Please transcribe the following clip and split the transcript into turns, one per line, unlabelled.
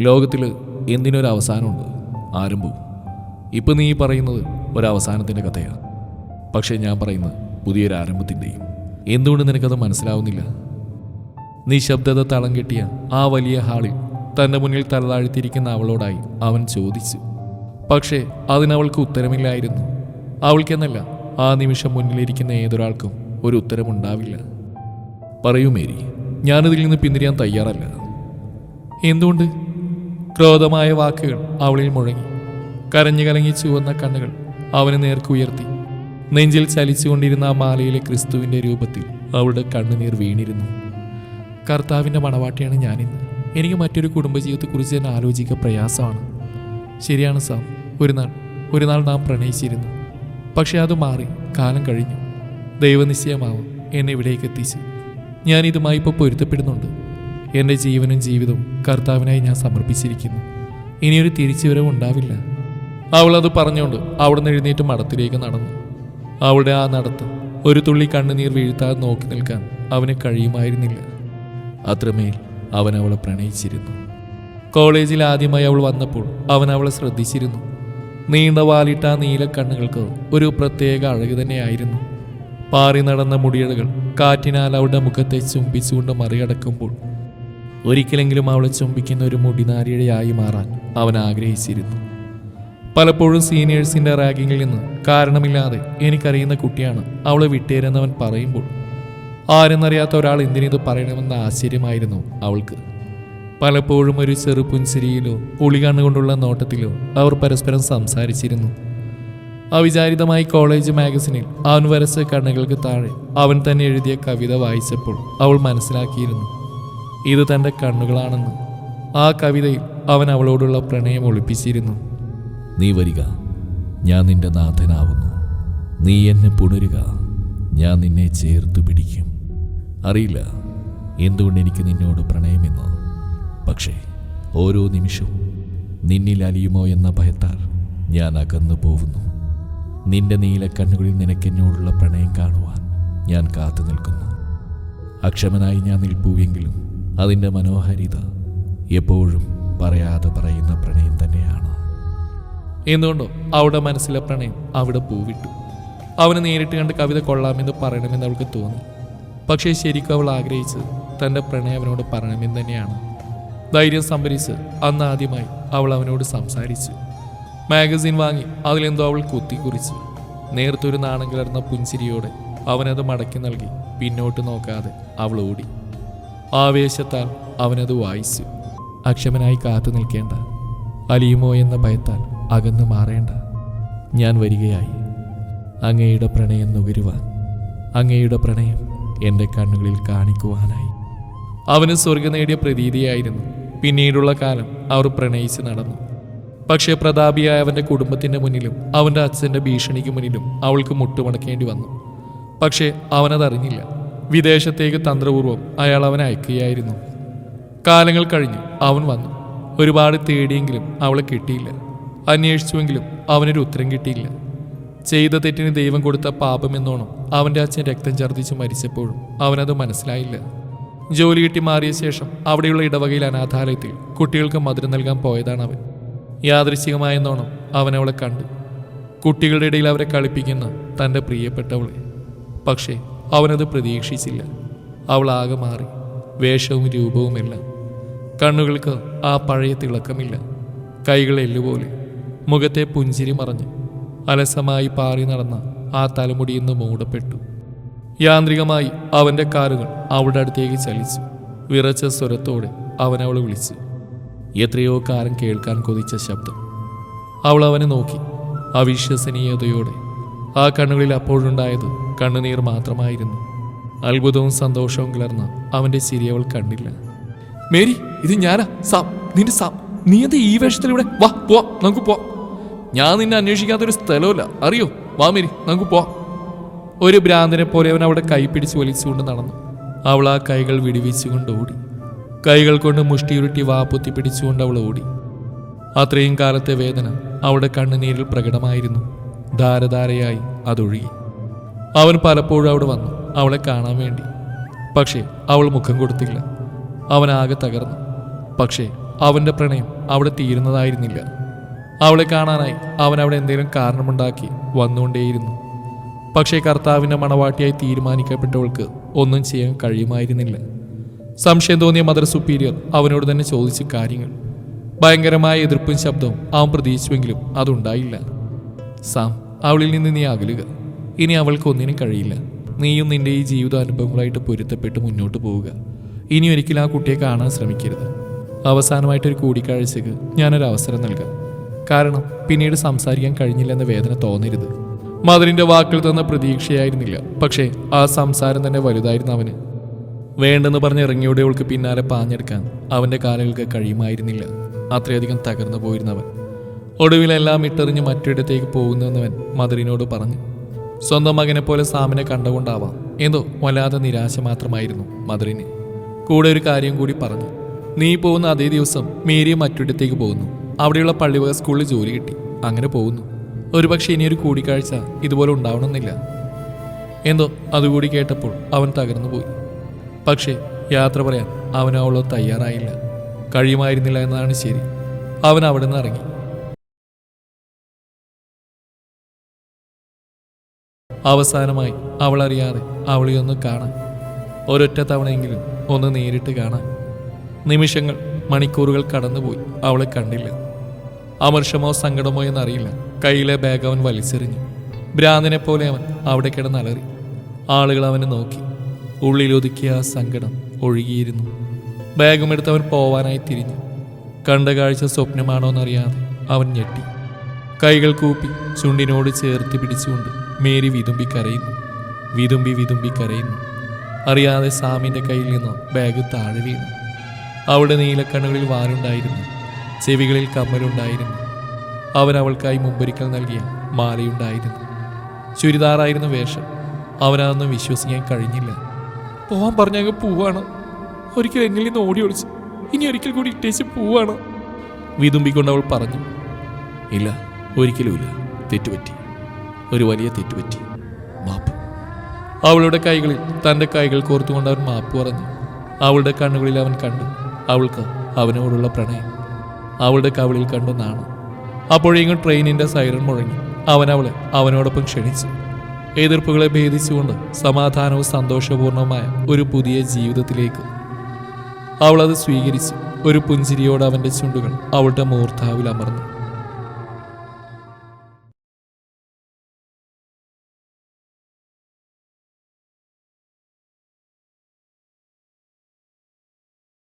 ലോകത്തിൽ എന്തിനൊരു അവസാനമുണ്ട്? ആരംഭവും ഇപ്പം നീ പറയുന്നത് ഒരവസാനത്തിന്റെ കഥയാണ് പക്ഷേ ഞാൻ പറയുന്നത് പുതിയൊരു ആരംഭത്തിന്റെയും എന്തുകൊണ്ട് നിനക്കത് മനസ്സിലാവുന്നില്ല? നിശബ്ദത തളം കെട്ടിയ ആ വലിയ ഹാളിൽ തന്റെ മുന്നിൽ തലതാഴ്ത്തിയിരിക്കുന്ന അവളോടായി അവൻ ചോദിച്ചു. പക്ഷേ അതിനവൾക്ക് ഉത്തരമില്ലായിരുന്നു. അവൾക്കെന്നല്ല ആ നിമിഷം മുന്നിലിരിക്കുന്ന ഏതൊരാൾക്കും ഒരു ഉത്തരമുണ്ടാവില്ല. പറയൂ മേരി ഞാനിതിൽ നിന്ന് പിന്തിരിയാൻ തയ്യാറല്ല. എന്തുകൊണ്ട്? ക്രോധമായ വാക്കുകൾ അവളിൽ മുഴങ്ങി. കരഞ്ഞു കലങ്ങി ചുവന്ന കണ്ണുകൾ അവന് നേർക്കുയർത്തി നെഞ്ചിൽ ചലിച്ചുകൊണ്ടിരുന്ന ആ മാലയിലെ ക്രിസ്തുവിന്റെ രൂപത്തിൽ അവളുടെ കണ്ണുനീർ വീണിരുന്നു. കർത്താവിന്റെ മണവാട്ടിയാണ് ഞാനിന്ന്. എനിക്ക് മറ്റൊരു കുടുംബജീവിതത്തെക്കുറിച്ച് തന്നെ ആലോചിക്കുക പ്രയാസമാണ്. ശരിയാണ് സാം ഒരു നാൾ ഒരു നാൾ നാം പ്രണയിച്ചിരുന്നു. പക്ഷേ അത് മാറി കാലം കഴിഞ്ഞു. ദൈവനിശ്ചയമാവും എന്നെ ഇവിടേക്ക് എത്തിച്ച്. ഞാൻ ഇതുമായി ഇപ്പോൾ പൊരുത്തപ്പെടുന്നുണ്ട്. എന്റെ ജീവനും ജീവിതവും കർത്താവിനായി ഞാൻ സമർപ്പിച്ചിരിക്കുന്നു. ഇനിയൊരു തിരിച്ചുവരവ് ഉണ്ടാവില്ല. അവൾ അത് പറഞ്ഞുകൊണ്ട് അവിടുന്ന് എഴുന്നേറ്റ് മഠത്തിലേക്ക് നടന്നു. അവളുടെ ആ നടത്തം ഒരു തുള്ളി കണ്ണുനീർ വീഴ്ത്താതെ നോക്കി നിൽക്കാൻ അവന് കഴിയുമായിരുന്നില്ല. അത്രമേൽ അവൻ അവളെ പ്രണയിച്ചിരുന്നു. കോളേജിൽ ആദ്യമായി അവൾ വന്നപ്പോൾ അവൻ അവളെ ശ്രദ്ധിച്ചിരുന്നു. നീണ്ട വാലിട്ട നീല കണ്ണുകൾക്ക് ഒരു പ്രത്യേക അഴക് തന്നെയായിരുന്നു. പാറി നടന്ന മുടിയഴകൾ കാറ്റിനാൽ അവളുടെ മുഖത്തെ ചുംബിച്ചുകൊണ്ട് മറികടക്കുമ്പോൾ ഒരിക്കലെങ്കിലും അവളെ ചുംബിക്കുന്ന ഒരു മുടിനാരിഴയായി മാറാൻ അവൻ ആഗ്രഹിച്ചിരുന്നു. പലപ്പോഴും സീനിയേഴ്സിന്റെ റാഗിങ്ങിൽ നിന്ന് കാരണമില്ലാതെ എനിക്കറിയുന്ന കുട്ടിയാണ് അവളെ വിട്ടേരെന്നവൻ പറയുമ്പോൾ ആരെന്നറിയാത്ത ഒരാൾ എന്തിനിത് പറയണമെന്ന ആശ്ചര്യമായിരുന്നു അവൾക്ക്. പലപ്പോഴും ഒരു ചെറു പുൻസിരിയിലോ പുളികണ്ണുകൊണ്ടുള്ള നോട്ടത്തിലോ അവർ പരസ്പരം സംസാരിച്ചിരുന്നു. അവിചാരിതമായി കോളേജ് മാഗസിനിൽ അവൻ വരച്ച കണ്ണുകൾക്ക് താഴെ അവൻ തന്നെ എഴുതിയ കവിത വായിച്ചപ്പോൾ അവൾ മനസ്സിലാക്കിയിരുന്നു. ഇത് തന്റെ കണ്ണുകളാണെന്ന്. ആ കവിതയിൽ അവൻ അവളോടുള്ള പ്രണയം ഒളിപ്പിച്ചിരുന്നു. നീ വരിക. ഞാൻ നിന്റെ നാഥനാവുന്നു. നീ എന്നെ പുണരുക. ഞാൻ നിന്നെ ചേർത്ത് പിടിക്കും. അറിയില്ല. എന്തുകൊണ്ട് എനിക്ക് നിന്നോട് പ്രണയമെന്ന്? പക്ഷേ ഓരോ നിമിഷവും നിന്നിൽ അലിയുമോ എന്ന ഭയത്താൽ ഞാൻ അകന്നു പോകുന്നു. നിന്റെ നീല കണ്ണുകളിൽ നിനക്കെന്നോടുള്ള പ്രണയം കാണുവാൻ ഞാൻ കാത്തു നിൽക്കുന്നു. അക്ഷമനായി ഞാൻ നിൽപ്പുവെങ്കിലും അതിന്റെ മനോഹാരിത എപ്പോഴും പറയാതെ പറയുന്ന പ്രണയം തന്നെയാണ്. എന്തുകൊണ്ടോ അവിടെ മനസ്സിലെ പ്രണയം അവിടെ പൂവിട്ടു. അവന് നേരിട്ട് കണ്ട് കവിത കൊള്ളാമെന്ന് പറയണമെന്ന് അവൾക്ക് തോന്നി. പക്ഷേ ശരിക്കും അവൾ ആഗ്രഹിച്ചത് തന്റെ പ്രണയം അവനോട് പറയണമെന്ന് തന്നെയാണ്. ധൈര്യം സംഭരിച്ച് അന്ന് ആദ്യമായി അവൾ അവനോട് സംസാരിച്ചു. മാഗസിൻ വാങ്ങി അതിലെന്തോ അവൾ കുത്തിക്കുറിച്ചു നേർത്തൊരു നാണം കലർന്ന പുഞ്ചിരിയോടെ അവനത് മടക്കി നൽകി പിന്നോട്ട് നോക്കാതെ അവൾ ഓടി. ആവേശത്താൽ അവനത് വായിച്ചു. അക്ഷമനായി കാത്തു നിൽക്കേണ്ട. അലിയുമോ എന്ന ഭയത്താൽ അകന്നു മാറേണ്ട. ഞാൻ വരികയായി. അങ്ങയുടെ പ്രണയം നുകരുവാൻ. അങ്ങയുടെ പ്രണയം എന്റെ കണ്ണുകളിൽ കാണിക്കുവാനായി. അവന് സ്വർഗം നേടിയ പ്രതീതിയായിരുന്നു. പിന്നീടുള്ള കാലം അവർ പ്രണയിച്ച് നടന്നു. പക്ഷേ പ്രതാപിയായ അവന്റെ കുടുംബത്തിന്റെ മുന്നിലും അവന്റെ അച്ഛന്റെ ഭീഷണിക്ക് മുന്നിലും അവൾക്ക് മുട്ടുമടക്കേണ്ടി വന്നു. പക്ഷേ അവനതറിഞ്ഞില്ല. വിദേശത്തേക്ക് തന്ത്രപൂർവം അയാൾ അവനെ അയക്കുകയായിരുന്നു. കാലങ്ങൾ കഴിഞ്ഞു അവൻ വന്നു. ഒരുപാട് തേടിയെങ്കിലും അവളെ കിട്ടിയില്ല. അന്വേഷിച്ചുവെങ്കിലും അവനൊരു ഉത്തരം കിട്ടിയില്ല. ചെയ്ത തെറ്റിന് ദൈവം കൊടുത്ത പാപമെന്നോണം അവന്റെ അച്ഛൻ രക്തം ഛർദ്ദിച്ച് മരിച്ചപ്പോഴും അവനത് മനസ്സിലായില്ല. ജോലി കിട്ടി മാറിയ ശേഷം അവിടെയുള്ള ഇടവകയിൽ അനാഥാലയത്തിൽ കുട്ടികൾക്ക് മധുരം നൽകാൻ പോയതാണ് അവൻ. യാദൃശികമായെന്നോണം അവൻ അവളെ കണ്ടു. കുട്ടികളുടെ ഇടയിൽ അവരെ കളിപ്പിക്കുന്ന തന്റെ പ്രിയപ്പെട്ടവളെ. പക്ഷേ അവനത് പ്രതീക്ഷിച്ചില്ല. അവൾ ആകെ മാറി. വേഷവും രൂപവുമില്ല. കണ്ണുകൾക്ക് ആ പഴയ തിളക്കമില്ല. കൈകൾ എല്ലുപോലെ. മുഖത്തെ പുഞ്ചിരി മറഞ്ഞ്. അലസമായി പാറി നടന്ന ആ തലമുടി ഇന്ന് മൂടപ്പെട്ടു. യാന്ത്രികമായി അവന്റെ കാലുകൾ അവളുടെ അടുത്തേക്ക് ചലിച്ചു. വിറച്ച സ്വരത്തോടെ അവൻ അവളെ വിളിച്ചു. എത്രയോ കാലം കേൾക്കാൻ കൊതിച്ച ശബ്ദം. അവൾ അവനെ നോക്കി. അവിശ്വസനീയതയോടെ. ആ കണ്ണുകളിൽ അപ്പോഴുണ്ടായത് കണ്ണുനീർ മാത്രമായിരുന്നു. അത്ഭുതവും സന്തോഷവും കലർന്ന അവന്റെ ചിരി അവൾ കണ്ടില്ല. മേരി ഇത് ഞാനാ. സാം നിന്റെ സാം നീ എന്താ ഈ വേഷത്തിലൂടെ വാ പോ നമുക്ക് പോ ഞാൻ നിന്നെ അന്വേഷിക്കാത്തൊരു സ്ഥലമല്ല അറിയോ? വാ മേരി നമുക്ക് പോ ഒരു ഭ്രാന്തനെ പോലെ അവൻ അവിടെ കൈ പിടിച്ച് വലിച്ചുകൊണ്ട് നടന്നു. അവൾ ആ കൈകൾ വിടിവിച്ചുകൊണ്ട് ഓടി. കൈകൾ കൊണ്ട് മുഷ്ടിയുരുട്ടി വാ പൊത്തി പിടിച്ചുകൊണ്ട് അവൾ ഓടി. അത്രയും കാലത്തെ വേദന അവളുടെ കണ്ണുനീരിൽ പ്രകടമായിരുന്നു. ധാരധാരയായി അതൊഴുകി. അവൻ പലപ്പോഴും അവിടെ വന്നു അവളെ കാണാൻ വേണ്ടി. പക്ഷേ അവൾ മുഖം കൊടുത്തില്ല. അവൻ ആകെ തകർന്നു. പക്ഷേ അവന്റെ പ്രണയം അവിടെ തീരുന്നതായിരുന്നില്ല. അവളെ കാണാനായി അവൻ അവിടെ എന്തെങ്കിലും കാരണമുണ്ടാക്കി വന്നുകൊണ്ടേയിരുന്നു. പക്ഷേ കർത്താവിന്റെ മണവാട്ടിയായി തീരുമാനിക്കപ്പെട്ടവൾക്ക് ഒന്നും ചെയ്യാൻ കഴിയുമായിരുന്നില്ല. സംശയം തോന്നിയ മദർ സുപ്പീരിയർ അവനോട് തന്നെ ചോദിച്ച കാര്യങ്ങൾ. ഭയങ്കരമായ എതിർപ്പും ശബ്ദവും അവൻ പ്രതീക്ഷിച്ചുവെങ്കിലും അതുണ്ടായില്ല. സാം അവളിൽ നിന്ന് നീ അകലുക. ഇനി അവൾക്ക് ഒന്നിനും കഴിയില്ല. നീയും നിന്റെ ഈ ജീവിതാനുഭവങ്ങളായിട്ട് പൊരുത്തപ്പെട്ട് മുന്നോട്ട് പോവുക. ഇനി ഒരിക്കലും ആ കുട്ടിയെ കാണാൻ ശ്രമിക്കരുത്. അവസാനമായിട്ടൊരു കൂടിക്കാഴ്ചക്ക് ഞാനൊരു അവസരം നൽകാം. കാരണം പിന്നീട് സംസാരിക്കാൻ കഴിഞ്ഞില്ലെന്ന വേദന തോന്നരുത്. മദറിന്റെ വാക്കിൽ തന്ന പ്രതീക്ഷയായിരുന്നില്ല. പക്ഷേ ആ സംസാരം തന്നെ വലുതായിരുന്നു അവന്. വേണ്ടെന്ന് പറഞ്ഞ് ഇറങ്ങിയോടെ അവൾക്ക് പിന്നാലെ പാഞ്ഞെടുക്കാൻ അവന്റെ കാലുകൾക്ക് കഴിയുമായിരുന്നില്ല. അത്രയധികം തകർന്നു പോയിരുന്നവൻ. ഒടുവിലെല്ലാം ഇട്ടെറിഞ്ഞ് മറ്റൊരിടത്തേക്ക് പോകുന്നുവെന്നവൻ മദറിനോട് പറഞ്ഞു. സ്വന്തം മകനെ പോലെ സാമിനെ കണ്ടുകൊണ്ടാവാം. എന്തോ വല്ലാതെ നിരാശ മാത്രമായിരുന്നു മദറിന് കൂടെ ഒരു കാര്യം കൂടി പറഞ്ഞു. നീ പോകുന്ന അതേ ദിവസം മേരിയ മറ്റൊരിടത്തേക്ക് പോകുന്നു. അവിടെയുള്ള പള്ളിവക സ്കൂളിൽ ജോലി കിട്ടി. അങ്ങനെ പോകുന്നു. ഒരുപക്ഷെ ഇനിയൊരു കൂടിക്കാഴ്ച ഇതുപോലെ ഉണ്ടാവണമെന്നില്ല. എന്തോ അതുകൂടി കേട്ടപ്പോൾ അവൻ തകർന്നുപോയി. പക്ഷേ യാത്ര പറയാൻ അവൻ അവളോ തയ്യാറായില്ല. കഴിയുമായിരുന്നില്ല എന്നതാണ് ശരി. അവൻ അവിടെ നിന്ന് ഇറങ്ങി. അവസാനമായി അവൾ അറിയാതെ അവളെ ഒന്ന് കാണാൻ. ഒരൊറ്റ തവണയെങ്കിലും ഒന്ന് നേരിട്ട് കാണാൻ. നിമിഷങ്ങൾ മണിക്കൂറുകൾ കടന്നുപോയി അവളെ കണ്ടില്ല. അമർഷമോ സങ്കടമോ എന്നറിയില്ല. കയ്യിലെ ബാഗ് അവൻ വലിച്ചെറിഞ്ഞു. ഭ്രാന്തിനെ പോലെ അവൻ അവിടെ കിടന്നലറി. ആളുകൾ അവനെ നോക്കി. ഉള്ളിലൊതുക്കിയ ആ സങ്കടം ഒഴുകിയിരുന്നു. ബാഗുമെടുത്ത് അവൻ പോവാനായി തിരിഞ്ഞു. കണ്ട കാഴ്ച സ്വപ്നമാണോ എന്നറിയാതെ അവൻ ഞെട്ടി. കൈകൾ കൂപ്പി ചുണ്ടിനോട് ചേർത്ത് പിടിച്ചുകൊണ്ട് മേരി വിതുമ്പി കരയുന്നു. വിതുമ്പി വിതുമ്പി കരയുന്നു. അറിയാതെ സാമിന്റെ കയ്യിൽ നിന്ന് ബാഗ് താഴെ വീണു. അവിടെ നീലക്കണ്ണുകളിൽ വാലുണ്ടായിരുന്നു. ചെവികളിൽ കമ്മലുണ്ടായിരുന്നു. അവൻ അവൾക്കായി മുമ്പൊരിക്കൽ നൽകിയ മാലയുണ്ടായിരുന്നു. ചുരിദാറായിരുന്നു വേഷം. അവനതൊന്നും വിശ്വസിക്കാൻ കഴിഞ്ഞില്ല. പോവാൻ പറഞ്ഞങ്ങ് പോവാണ്. ഒരിക്കൽ എന്നിൽ നിന്ന് ഓടി ഒളിച്ച്. ഇനി ഒരിക്കൽ കൂടി ഇട്ടേച്ച് പോവാണ്. വിതുമ്പിക്കൊണ്ട് അവൾ പറഞ്ഞു. ഇല്ല ഒരിക്കലുമില്ല. തെറ്റുപറ്റി. ഒരു വലിയ തെറ്റുപറ്റി. മാപ്പ്. അവളുടെ കൈകളിൽ തന്റെ കൈകൾ കോർത്തുകൊണ്ട് അവൻ മാപ്പ് പറഞ്ഞു. അവളുടെ കണ്ണുകളിൽ അവൻ കണ്ടു. അവൾക്ക് അവനോടുള്ള പ്രണയം. അവളുടെ കവിളിൽ കണ്ടു നാണം. അപ്പോഴേക്കും ട്രെയിനിന്റെ സൈറൺ മുഴങ്ങി. അവൻ അവളെ അവനോടൊപ്പം ക്ഷണിച്ചു. എതിർപ്പുകളെ ഭേദിച്ചുകൊണ്ട് സമാധാനവും സന്തോഷപൂർണവുമായ ഒരു പുതിയ ജീവിതത്തിലേക്ക്. അവളത് സ്വീകരിച്ചു. ഒരു പുഞ്ചിരിയോട് അവന്റെ ചുണ്ടുകൾ അവളുടെ മൂർധാവിൽ അമർന്നു.